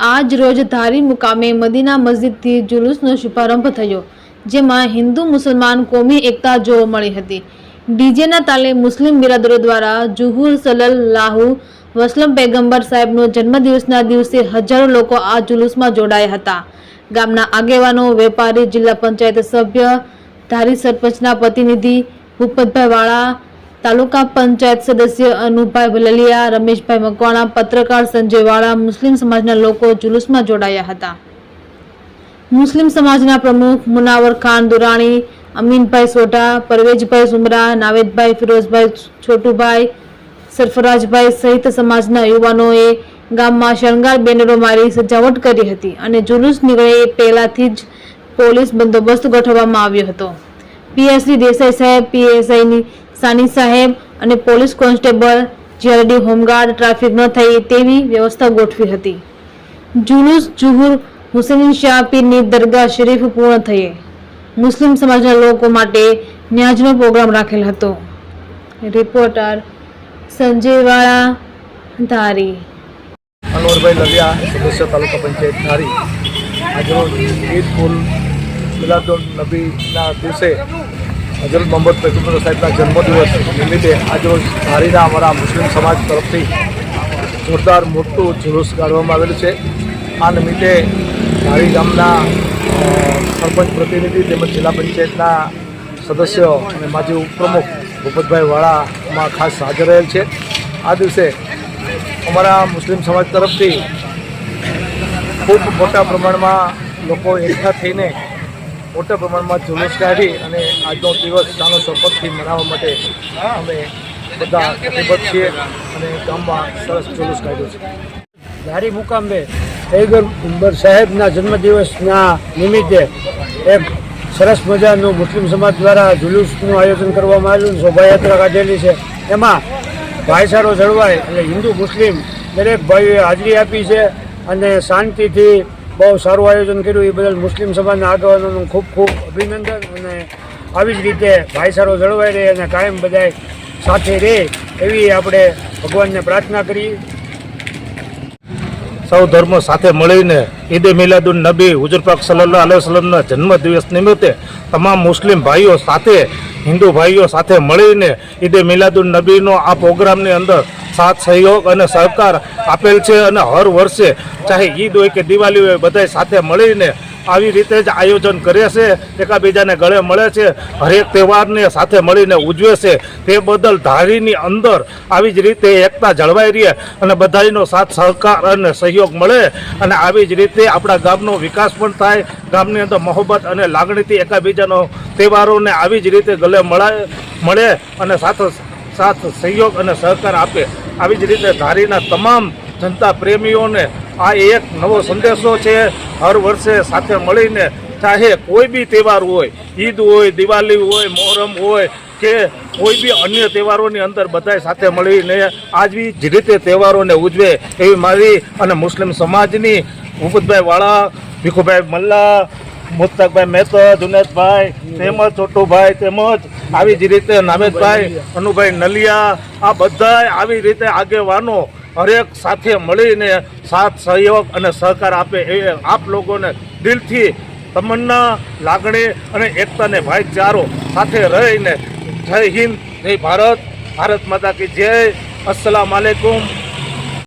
આજ રોજ ધારી મુકામે મદીના મસ્જિદથી જુલુસનો શુભારંભ થયો, જેમાં હિન્દુ મુસલમાન કોમી એકતા જોવા મળી હતી. ડીજેના તાલે મુસ્લિમ બિરાદરો દ્વારા જુહુર સલલ્લાહુ વસલમ પેગંબર સાહેબનો જન્મદિવસના દિવસે હજારો લોકો આ જુલુસમાં જોડાયા હતા. ગામના આગેવાનો, વેપારી, જિલ્લા પંચાયત સભ્ય, ધારી સરપંચના પ્રતિનિધિ ભૂપતભાઈ વાળા તાલુકા પંચાયત સદસ્ય અનુભાઈ વલલિયા, રમેશભાઈ મકવાણા, પત્રકાર સંજય વાળા, મુસ્લિમ સમાજના લોકો જુલુસમાં જોડાયા હતા. મુસ્લિમ સમાજના પ્રમુખ મુનાવર ખાન દુરાણી, અમીનભાઈ સોઢા, પરવેજભાઈ સુમરા, નાવેદભાઈ ફિરોઝભાઈ છોટુભાઈ, સરફરાજભાઈ સહિત સમાજના યુવાનોએ ગામમાં શણગાર બેનરો મારી સજાવટ કરી હતી અને જુલુસ નીકળે પહેલાથી જ પોલીસ બંદોબસ્ત ગોઠવવામાં આવ્યો હતો. પીએસસી દેસાઈ સાહેબ, પીએસઆઈની સાની સાહેબ અને police constable GRD home guard traffic ન થઈ તેવી વ્યવસ્થા ગોઠવી હતી. જુલુસ જુહુર હુસેન શાહ પીરની દરગાહ શરીફ પૂર્ણ થઈ મુસ્લિમ સમાજના લોકો માટે ન્યાજનો પ્રોગ્રામ રાખેલ હતો. રિપોર્ટર સંજયવાળા ધારી. અનવરભાઈ લવિયા સદસ્ય તાલુકા પંચાયત ધારી. આજરોજ ઈદ ઉલ મિલાદુલ નબીના દિવસે હજરત મોહમ્મદ પૈગંબર સાહેબના જન્મદિવસ નિમિત્તે આજરોજ ધારીના અમારા મુસ્લિમ સમાજ તરફથી જોરદાર મોટું જુલુસ કાઢવામાં આવેલું છે. આ નિમિત્તે ધારી ગામના સરપંચ પ્રતિનિધિ તેમજ જિલ્લા પંચાયતના સદસ્યો અને માજી ઉપપ્રમુખ ભૂપતભાઈ વાળામાં ખાસ હાજર રહેલ છે. આ દિવસે અમારા મુસ્લિમ સમાજ તરફથી ખૂબ મોટા પ્રમાણમાં લોકો એકઠા થઈને મોટા પ્રમાણમાં જુલુસ કાઢી અને આજનો દિવસ ચાનો શપથથી મનાવવા માટે અમે બધા કટિબદ્ધ છીએ અને ગામમાં સરસ જુલુસ કાઢ્યું છે. ધારી મુકામે પૈગંબર સાહેબના જન્મદિવસના નિમિત્તે એક સરસ મજાનું મુસ્લિમ સમાજ દ્વારા જુલુસનું આયોજન કરવામાં આવેલું શોભાયાત્રા કાઢેલી છે. એમાં ભાઈચારો જળવાય અને હિન્દુ મુસ્લિમ દરેક ભાઈઓએ હાજરી આપી છે અને શાંતિથી બહુ સારું આયોજન કર્યું. એ બદલ મુસ્લિમ સમાજના આગેવાનોનું ખૂબ ખૂબ અભિનંદન અને આવી જ રીતે ભાઈચારો જળવાઈ રહે અને કાયમ બધાય સાથે રહે એવી આપણે ભગવાનને પ્રાર્થના કરીએ. સૌ ધર્મો સાથે મળીને ઈદે મિલાદુન નબી, હુજુર પાક સલ્લાહ અલૈહ વસલ્લમના જન્મદિવસ નિમિત્તે તમામ મુસ્લિમ ભાઈઓ સાથે, હિન્દુ ભાઈઓ સાથે મળીને ઈદે મિલાદુન નબીનો આ પ્રોગ્રામની અંદર સાથ, સહયોગ અને સહકાર આપેલ છે અને હર વર્ષે ચાહે ઈદ હોય કે દિવાળી હોય, બધાય સાથે મળીને આવી રીતે જ આયોજન કરે છે. એકાબીજાને ગળે મળે છે. હરેક તહેવારને સાથે મળીને ઉજવે છે. તે બદલ ધારીની અંદર આવી જ રીતે એકતા જળવાઈ રહે અને બધાનો સાથ, સહકાર અને સહયોગ મળે અને આવી જ રીતે આપણા ગામનો વિકાસ પણ થાય. ગામની અંદર મોહબ્બત અને લાગણીથી એકાબીજાનો તહેવારોને આવી જ રીતે ગળે મળાય, મળે અને સાથે સાથ, સહયોગ અને સહકાર આપે આવી જ રીતે ધારીના તમામ જનતા પ્રેમીઓને આ એક નવો સંદેશો છે. હર વર્ષે સાથે મળીને ચાહે કોઈ બી તહેવાર હોય, ઈદ હોય, દિવાળી હોય, મોહરમ હોય કે કોઈ બી અન્ય તહેવારોની અંદર બધાય સાથે મળીને આજવી જ રીતે તહેવારોને ઉજવે એવી મારી અને મુસ્લિમ સમાજની ભૂપતભાઈ વાળા, ભીખુભાઈ મલ્લા મુસ્તકભાઈ મહેતો, જુનેદભાઈ, તેમજ છોટુભાઈ, તેમજ આવી જ રીતે નામેદભાઈ અનુભાઈ નલિયા, આ બધા આવી રીતે આગેવાનો હરેક સાથે મળીને સાથ, સહયોગ અને સહકાર આપે એ આપ લોકોને દિલથી તમન્ના, લાગણી અને એકતાને ભાઈચારો સાથે રહીને જય હિન્દ, જય ભારત ભારત માતા કી જય. અસલામ આલેકુમ.